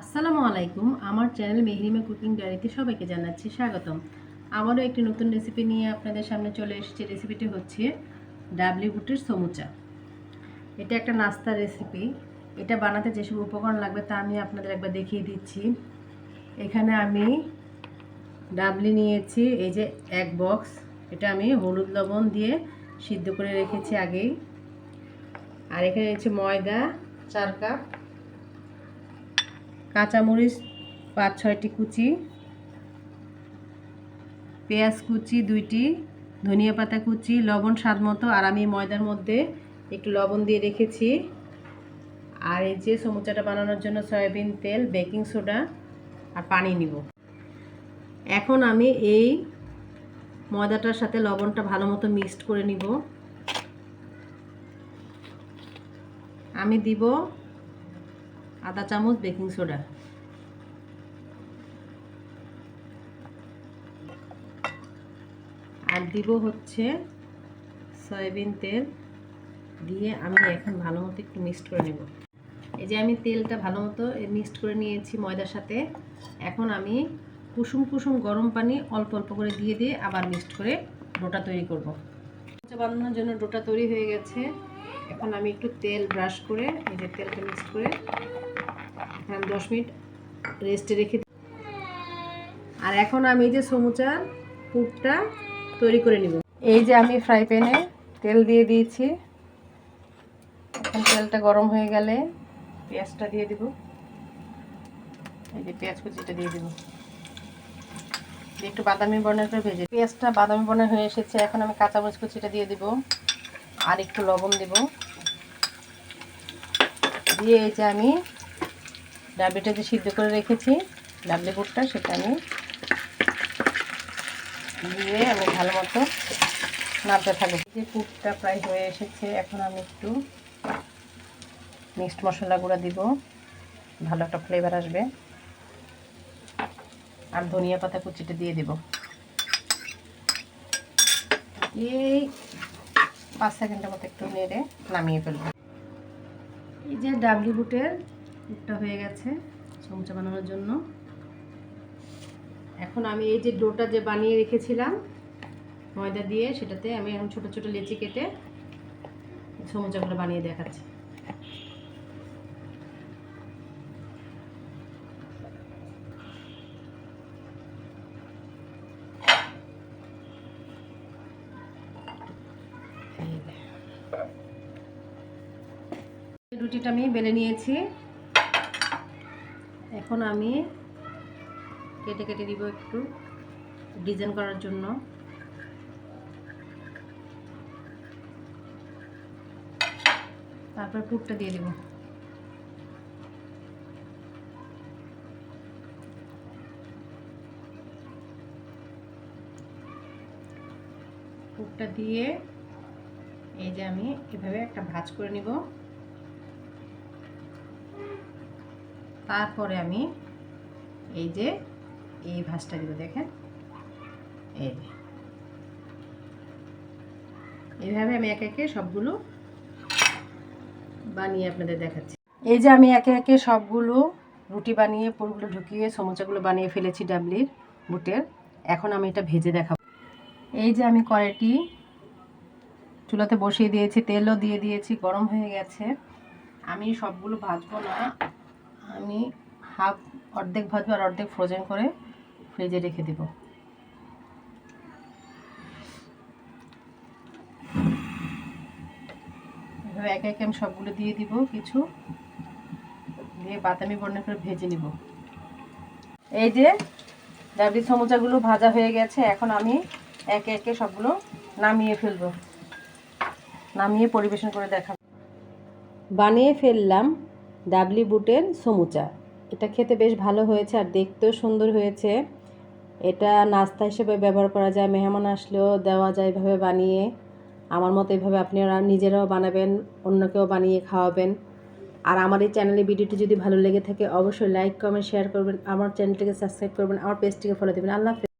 আসসালামু আলাইকুম। আমার চ্যানেল মেহরিমা কুকিং ডায়েরিতে সবাইকে জানাচ্ছি স্বাগতম। আমারও একটি নতুন রেসিপি নিয়ে আপনাদের সামনে চলে এসেছে। রেসিপিটি হচ্ছে ডাবলি বুটের সমুচা। এটা একটা নাস্তা রেসিপি এটা বানাতে যেসব উপকরণ লাগবে তা আমি আপনাদের একবার দেখিয়ে দিচ্ছি। এখানে আমি ডাবলি নিয়েছি, এই যে এক বক্স এটা আমি হলুদ লবণ দিয়ে সিদ্ধ করে রেখেছি আগেই। আর এখানে হচ্ছে ময়দা, চার কাপ কাঁচামরিচ পাঁচ, ছয়টি কুচি, পেঁয়াজ কুচি দুইটি, ধনিয়া পাতা কুচি, লবণ স্বাদ মতো, আর আমি ময়দার মধ্যে একটু লবণ দিয়ে রেখেছি। আর এই যে সমুচাটা বানানোর জন্য সয়াবিন তেল, বেকিং সোডা আর পানি নিব। এখন আমি এই ময়দাটার সাথে লবণটা ভালো মতো মিক্সড করে নিব। আমি দিব আধা চামচ বেকিং সোডা। আর দিব হচ্ছে সয়াবিন তেল। দিয়ে আমি এখন ভালো মতো একটু মিক্সড করে নেব। এই যে আমি তেলটা ভালো মতো মিক্সড করে নিয়েছি ময়দার সাথে। এখন আমি কুসুম কুসুম গরম পানি অল্প অল্প করে দিয়ে দিয়ে আবার মিক্সড করে ডোটা তৈরি করব। বানানোর জন্য ডোটা তৈরি হয়ে গেছে। এখন আমি একটু তেল ব্রাশ করে, এই যে তেলটা মিক্স করে এখন দশ মিনিট রেস্টে রেখে আর এখন আমি এই যে সমুচার পুরটা তৈরি করে নিব। এই যে আমি ফ্রাই প্যানে তেল দিয়ে দিয়েছি। এখন তেলটা গরম হয়ে গেলে পেঁয়াজটা দিয়ে দিব। এই যে পেঁয়াজ কুচিটা দিয়ে দিব। একটু বাদামি বর্ণের করে ভেজে পেঁয়াজটা বাদামি বর্ণের হয়ে এসেছে, এখন আমি কাঁচামরিচ কুচিটা দিয়ে দিব। আর একটু লবণ দিব। দিয়ে এই যে আমি ডাবলিটা যে সিদ্ধ করে রেখেছি ডাবলি বুটটা সেটা আমি দিয়ে আমি ভালো মতো নাড়তে থাকব। যে পুরটা প্রায় হয়ে এসেছে, এখন আমি একটু মিক্সড মশলা গুঁড়া দিব। ভালো একটা ফ্লেভার আসবে। আর ধনিয়া পাতা কুচিটা দিয়ে দেব। এই পাঁচ সেকেন্ডের মতো একটু নেড়ে নামিয়ে ফেলব। এই যে ডাবলি বুটের পুরটা হয়ে গেছে সমুচা বানানোর জন্য। এখন আমি এই যে ডোটা যে বানিয়ে রেখেছিলাম, ময়দা দিয়ে সেটাতে আমি এখন ছোটো ছোটো লেচি কেটে সমুচাগুলো বানিয়ে দেখাচ্ছি। রুটিটা আমি বেলে নিয়েছি। এখন আমি কেটে কেটে দিব একটু ডিজাইন করার জন্য। তারপর পুরটা দিয়ে দেব। পুরটা দিয়ে এই যে আমি এভাবে একটা ভাজ করে নিব। তারপরে আমি এই যে এই ভাজটা দিব, দেখেন। এই যে। এইভাবে আমি একে একে সবগুলো বানিয়ে আপনাদের দেখাচ্ছি। এই যে আমি একে একে সবগুলো রুটি বানিয়ে, পুরোগুলো ঢুকিয়ে, সমোচাগুলো বানিয়ে ফেলেছি ডাবলির বুটের। এখন আমি এটা ভেজে দেখাবো। এই যে আমি কড়াইটি চুলাতে বসিয়ে দিয়েছি, তেলও দিয়ে দিয়েছি, গরম হয়ে গেছে। আমি সবগুলো ভাজবো না। আমি হাফ অর্ধেক ভাজবো আর অর্ধেক ফ্রোজেন করে ফ্রিজে রেখে দেব। এভাবে একে একে আমি সবগুলো দিয়ে দিব কিছু। দিয়ে বাদামি বর্ণের করে ভেজে নিব। এই যে ডাবলি সমুচাগুলো ভাজা হয়ে গেছে, এখন আমি একে একে সবগুলো নামিয়ে ফেলব। নামিয়ে পরিবেশন করে দেখাবো। বানিয়ে ফেললাম ডাবলি বুটের সমুচা। এটা খেতে বেশ ভালো হয়েছে আর দেখতেও সুন্দর হয়েছে। এটা নাস্তা হিসেবে ব্যবহার করা যায়, মেহমান আসলেও দেওয়া যায় এভাবে বানিয়ে। আমার মতো এইভাবে আপনারা নিজেরাও বানাবেন, অন্যকেও বানিয়ে খাওয়াবেন। আর আমার এই চ্যানেলের ভিডিওটি যদি ভালো লেগে থাকে, অবশ্যই লাইক, কমেন্ট, শেয়ার করবেন। আমার চ্যানেলটিকে সাবস্ক্রাইব করবেন, আমার পেজটিকে ফলো দেবেন। আল্লাহ